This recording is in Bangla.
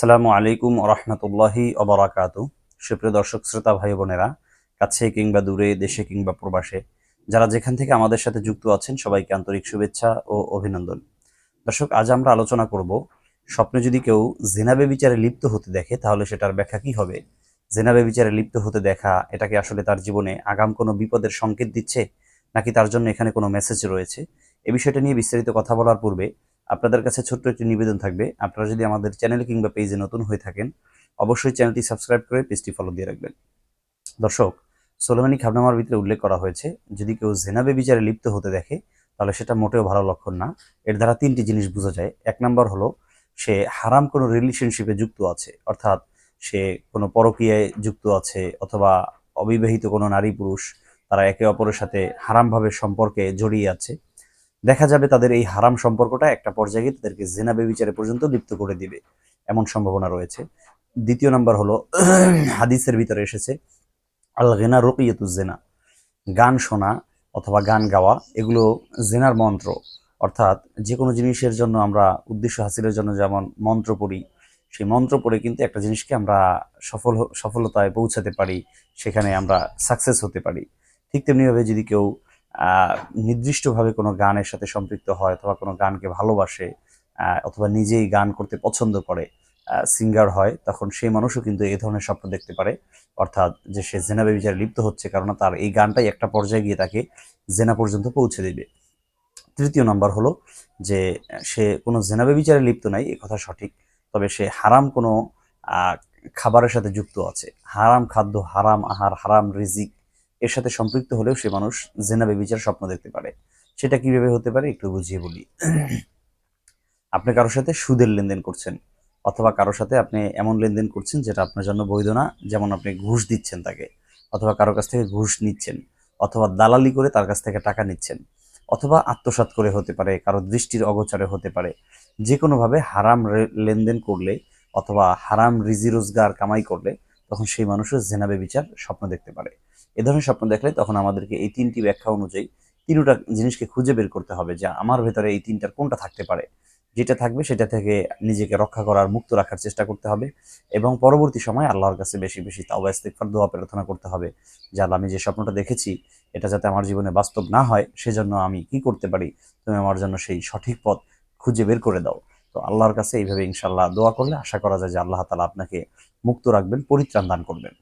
আসসালামু আলাইকুম রহমতুল্লাহি অবরাকাত সুপ্রিয় দর্শক, শ্রোতা ভাই বোনেরা, কাছে কিংবা দূরে, দেশে কিংবা প্রবাসে, যারা যেখান থেকে আমাদের সাথে যুক্ত আছেন, সবাইকে আন্তরিক শুভেচ্ছা ও অভিনন্দন। দর্শক, আজ আমরা আলোচনা করব স্বপ্নে যদি কেউ জেনাবে বিচারে লিপ্ত হতে দেখে, তাহলে সেটার ব্যাখ্যা কি হবে? জেনাবে বিচারে লিপ্ত হতে দেখা এটাকে আসলে তার জীবনে আগাম কোনো বিপদের সংকেত দিচ্ছে, নাকি তার জন্য এখানে কোনো মেসেজ রয়েছে? এ বিষয়টা নিয়ে বিস্তারিত কথা বলার পূর্বে আপনাদের কাছে ছোট্ট একটি নিবেদন থাকবে। আপনারা যদি আমাদের চ্যানেল কিংবা পেজে নতুন হয়ে থাকেন, অবশ্যই চ্যানেলটি সাবস্ক্রাইব করে পেজটি ফলো দিয়ে রাখবেন। দর্শক, সোলেমানি খাবনামার ভিতরে উল্লেখ করা হয়েছে, যদি কেউ জেনাবে বিচারে লিপ্ত হতে দেখে, তাহলে সেটা মোটেও ভালো লক্ষণ না। এর দ্বারা তিনটি জিনিস বোঝা যায়। এক নম্বর হলো, সে হারাম কোনো রিলেশনশিপে যুক্ত আছে, অর্থাৎ সে কোনো পরকীয়ায় যুক্ত আছে অথবা অবিবাহিত কোনো নারী পুরুষ, তারা একে অপরের সাথে হারামভাবে সম্পর্কে জড়িয়ে আছে। দেখা যাবে তাদের এই হারাম সম্পর্কটা একটা পর্যায়ে গিয়ে তাদেরকে জেনা বিচারে পর্যন্ত লিপ্ত করে দিবে, এমন সম্ভাবনা রয়েছে। দ্বিতীয় নাম্বার হলো, হাদিসের ভিতরে এসেছে আল গেনা রকিয়তু জেনা। গান শোনা অথবা গান গাওয়া, এগুলো জেনার মন্ত্র। অর্থাৎ যে কোনো জিনিসের জন্য আমরা উদ্দেশ্য হাসিলের জন্য যেমন মন্ত্র পড়ি, সেই মন্ত্র পড়ে কিন্তু একটা জিনিসকে আমরা সফল সফলতায় পৌঁছাতে পারি, সেখানে আমরা সাকসেস হতে পারি। ঠিক তেমনিভাবে যদি কেউ নির্দিষ্টভাবে কোনো গানের সাথে সম্পৃক্ত হয় অথবা কোনো গানকে ভালোবাসে অথবা নিজেই গান করতে পছন্দ করে সিঙ্গার হয়, তখন সেই মানুষও কিন্তু এই ধরনের স্বপ্ন দেখতে পারে। অর্থাৎ যে সে জেনা বিচারে লিপ্ত হচ্ছে কারণ তার এই গানটাই একটা পর্যায়ে গিয়ে তাকে জেনা পর্যন্ত পৌঁছে দেবে। তৃতীয় নাম্বার হলো যে সে কোনো জেনাবে বিচারে লিপ্ত নাই, এ কথা সঠিক, তবে সে হারাম কোনো খাবারের সাথে যুক্ত আছে। হারাম খাদ্য, হারাম আহার, হারাম রিজিক এর সাথে সম্পৃক্ত হলেও সে মানুষ জেনাবে বিচার স্বপ্ন দেখতে পারে। সেটা কীভাবে হতে পারে একটু বুঝিয়ে বলি। আপনি কারোর সাথে সুদের লেনদেন করছেন, অথবা কারোর সাথে আপনি এমন লেনদেন করছেন যেটা আপনার জন্য বৈধ না, যেমন আপনি ঘুষ দিচ্ছেন তাকে, অথবা কারোর কাছ থেকে ঘুষ নিচ্ছেন, অথবা দালালি করে তার কাছ থেকে টাকা নিচ্ছেন, অথবা আত্মসাৎ করে হতে পারে, কারও দৃষ্টির অগোচরে হতে পারে। যে কোনোভাবে হারাম লেনদেন করলে, অথবা হারাম রিজি রোজগার কামাই করলে তখন সেই মানুষের জেনাবে বিচার স্বপ্ন দেখতে পারে। এ ধরনের স্বপ্ন দেখলে তখন আমাদেরকে এই তিনটি ব্যাখ্যা অনুযায়ী তিনটা জিনিসকে খুঁজে বের করতে হবে যে আমার ভেতরে এই তিনটার কোনটা থাকতে পারে। যেটা থাকবে সেটা থেকে নিজেকে রক্ষা করার, মুক্ত রাখার চেষ্টা করতে হবে এবং পরবর্তী সময় আল্লাহর কাছে বেশি বেশি তাওবা, ইস্তিগফার, দোয়া, প্রার্থনা করতে হবে যে আমি যে স্বপ্নটা দেখেছি এটা যাতে আমার জীবনে বাস্তব না হয়, সেজন্য আমি কি করতে পারি? তুমি আমার জন্য সেই সঠিক পথ খুঁজে বের করে দাও। তো আল্লাহর কাছে এইভাবে ইনশাল্লাহ দোয়া করলে আশা করা যায় যে আল্লাহ তালা আপনাকে মুক্ত রাখবেন, পরিত্রাণ দান করবেন।